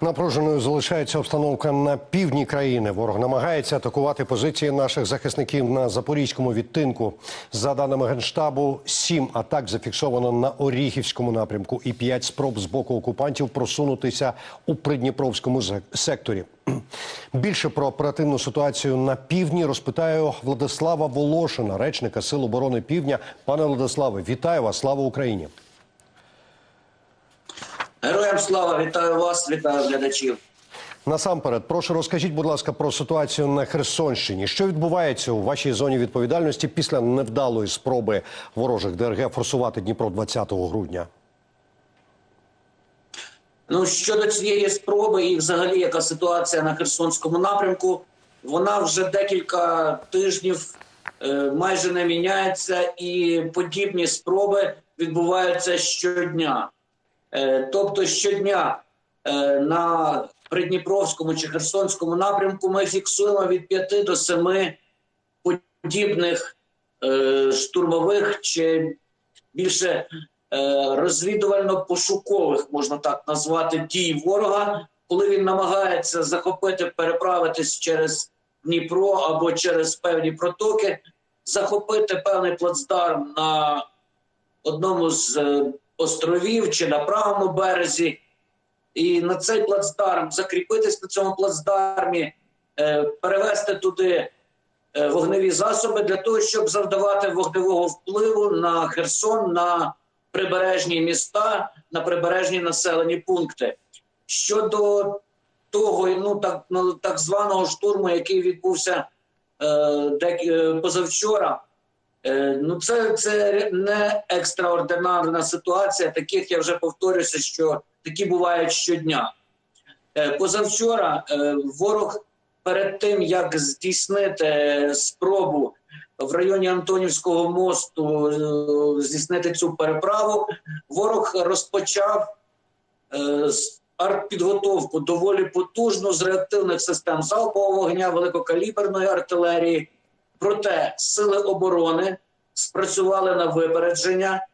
Напруженою залишається обстановка на півдні країни. Ворог намагається атакувати позиції наших захисників на запорізькому відтинку. За даними генштабу, сім атак зафіксовано на Оріхівському напрямку і п'ять спроб з боку окупантів просунутися у придніпровському секторі. Більше про оперативну ситуацію на півдні розпитаю Владислава Волошина, речника Сил оборони Півдня. Пане Владиславе, вітаю вас! Слава Україні! Героям слава, вітаю вас, вітаю глядачів. Насамперед, прошу розкажіть, будь ласка, про ситуацію на Херсонщині. Що відбувається у вашій зоні відповідальності після невдалої спроби ворожих ДРГ форсувати Дніпро 20 грудня? Ну щодо цієї спроби, і взагалі яка ситуація на Херсонському напрямку, вона вже декілька тижнів е, майже не міняється, і подібні спроби відбуваються щодня. Е, тобто щодня е, на Придніпровському чи Херсонському напрямку ми фіксуємо від 5 до 7 подібних е, штурмових чи більше розвідувально-пошукових, можна так назвати, дій ворога, коли він намагається захопити, переправитись через Дніпро або через певні протоки, захопити певний плацдарм на одному з островів чи на правому березі, і на цей плацдарм закріпитись на цьому плацдармі, е, перевести туди е, вогневі засоби для того, щоб завдавати вогневого впливу на Херсон, на прибережні міста, на прибережні населені пункти. Щодо того, ну так ну, так званого штурму, який відбувся е, дек- е, позавчора. Е, Ну, це, це не екстраординарна ситуація. Таких я вже повторюся, що такі бувають щодня. Е, Позавчора е, ворог перед тим, як здійснити спробу в районі Антонівського мосту здійснити цю переправу, ворог розпочав артпідготовку доволі потужну з реактивних систем залпового вогня, великокаліберної артилерії. Проте сили оборони спрацювали на випередження,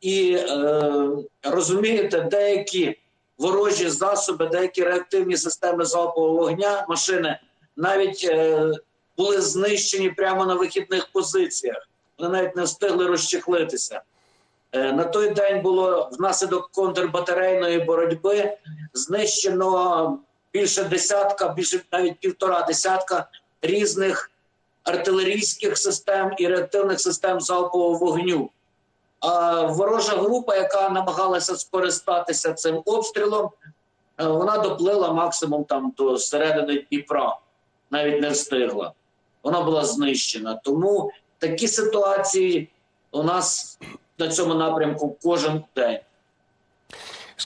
і е, розумієте, деякі ворожі засоби, деякі реактивні системи залпового вогня, машини навіть е, були знищені прямо на вихідних позиціях. Вони навіть не встигли розчехлитися. Е, На той день було внаслідок контрбатарейної боротьби знищено більше десятка, більше навіть півтора десятка різних артилерійських систем і реактивних систем залпового вогню. А ворожа група, яка намагалася скористатися цим обстрілом, е, вона доплила максимум там до середини Дніпра, навіть не встигла. Вона була знищена. Тому такі ситуації у нас на цьому напрямку кожен день.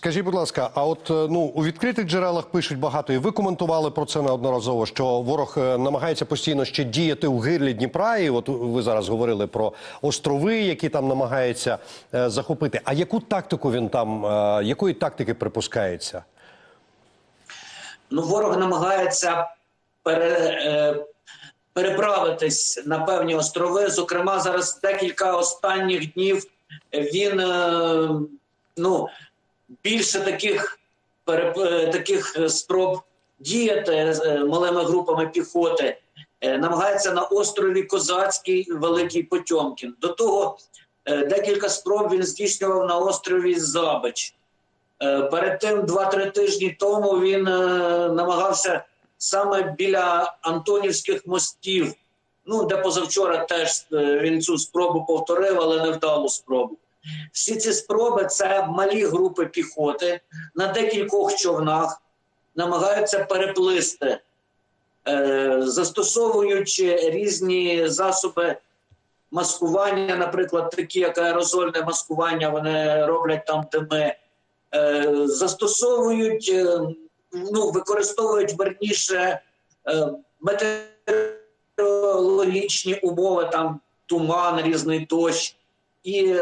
Скажіть, будь ласка, а от е, ну у відкритих джерелах пишуть багато, і ви коментували про це неодноразово. Що ворог е, намагається постійно ще діяти у гирлі Дніпра. І от ви зараз говорили про острови, які там намагається е, захопити. А яку тактику він там, е, якої тактики припускається? Ну, ворог намагається пере, е, переправитись на певні острови. Зокрема, зараз декілька останніх днів він е, ну, більше таких, е, таких е, спроб діяти е, малими групами піхоти. Намагається на острові Козацький Великий Потьомкін. До того декілька спроб він здійснював на острові Забич. Перед тим, два-три тижні тому він намагався саме біля Антонівських мостів, ну де позавчора теж він цю спробу повторив, але невдалу спробу. Всі ці спроби це малі групи піхоти на декількох човнах, намагаються переплисти, е, застосовуючи різні засоби маскування, наприклад, такі як аерозольне маскування, вони роблять там дими, е, застосовують, е, ну, використовують верніше метеорологічні умови, там туман, різний дощ. І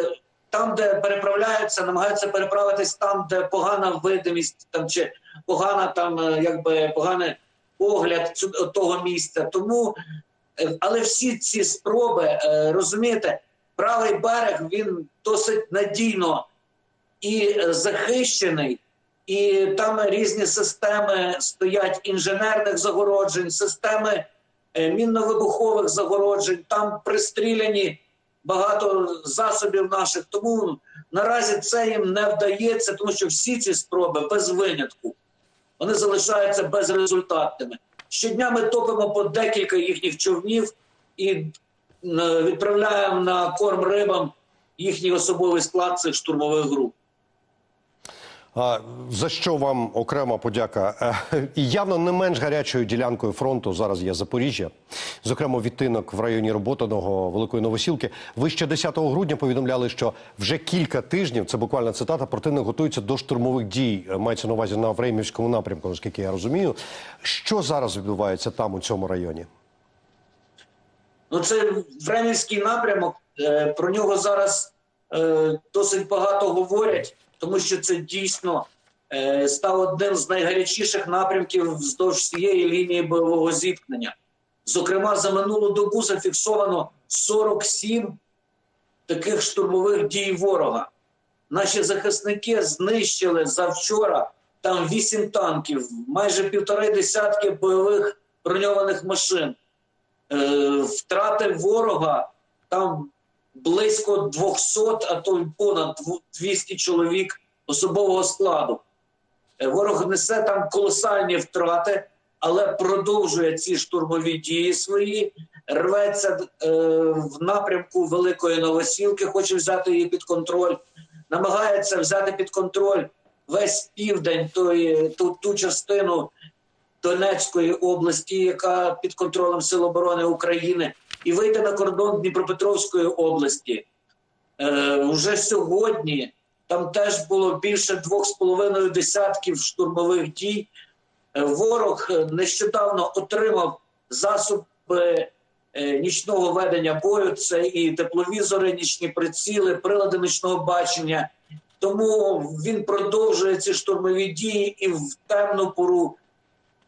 там, де переправляються, намагаються переправитись там, де погана видимість, там чи погана там, е, якби поганий погляд цю- того місця. Тому, е, але всі ці спроби, е, розумієте, правий берег він досить надійно і захищений, і там різні системи стоять інженерних загороджень, системи мінно-вибухових загороджень. Там пристріляні багато засобів наших. Тому наразі це їм не вдається, тому що всі ці спроби без винятку вони залишаються безрезультатними. Щодня ми топимо по декілька їхніх човнів і е, відправляємо на корм рибам їхній особовий склад цих штурмових груп. За що вам окрема подяка? Е, І явно не менш гарячою ділянкою фронту зараз є Запоріжжя, зокрема відтинок в районі роботаного Великої Новосілки. Ви ще 10 грудня повідомляли, що вже кілька тижнів, це буквально цитата, противник готується до штурмових дій. Е, Мається на увазі на Времівському напрямку, наскільки я розумію. Що зараз відбувається там у цьому районі? Ну, це Времівський напрямок. е, Про нього зараз досить багато говорять, тому що це дійсно е, став одним з найгарячіших напрямків вздовж всієї лінії бойового зіткнення. Зокрема, за минулу добу зафіксовано 47 таких штурмових дій ворога. Наші захисники знищили завчора там 8 танків, майже півтори десятки бойових броньованих машин. Е, втрати ворога там близько 200, а то понад 200 чоловік особового складу. Е, Ворог несе там колосальні втрати, але продовжує ці штурмові дії свої, рветься е, в напрямку Великої Новосілки, хоче взяти її під контроль, намагається взяти під контроль весь південь, той, ту, ту частину Донецької області, яка під контролем Сил оборони України, і вийти на кордон Дніпропетровської області. Е, уже сьогодні там теж було більше двох з половиною десятків штурмових дій. Е, ворог е, нещодавно отримав засоби е, нічного ведення бою. Це і тепловізори, нічні приціли, прилади нічного бачення. Тому він продовжує ці штурмові дії і в темну пору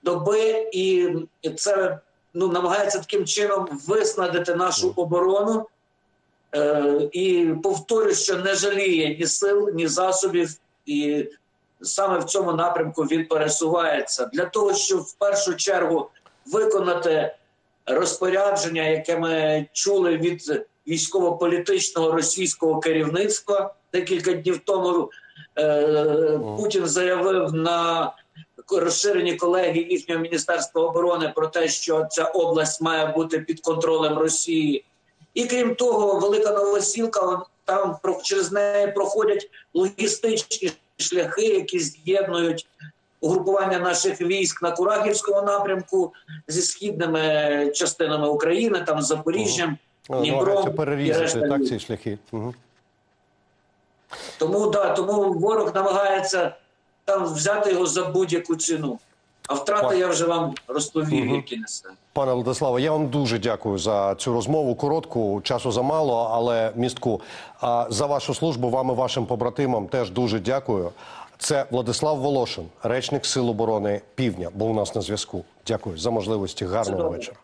доби, і це ну, намагається таким чином виснадити нашу оборону. Е, і повторюю, що не жаліє ні сил, ні засобів, і саме в цьому напрямку він пересувається для того, щоб в першу чергу виконати розпорядження, яке ми чули від військово-політичного російського керівництва декілька днів тому. Е, Путін заявив на розширені колеги їхнього міністерства оборони про те, що ця область має бути під контролем Росії. І крім того, велика новосілка там через неї проходять логістичні шляхи, які з'єднують угрупування наших військ на Курахівському напрямку зі східними частинами України, там з Запоріжжям, Намагається Дніпром і перерізати решта так ці шляхи. Угу. Тому да, тому ворог намагається там взяти його за будь-яку ціну. А втрати я вже вам розповів, Мгм. які несе. Пане Владиславе, я вам дуже дякую за цю розмову. Коротку, часу замало, але містку. А за вашу службу вам і вашим побратимам теж дуже дякую. Це Владислав Волошин, речник Сил оборони Півдня, був у нас на зв'язку. Дякую за можливості. Гарного вечора.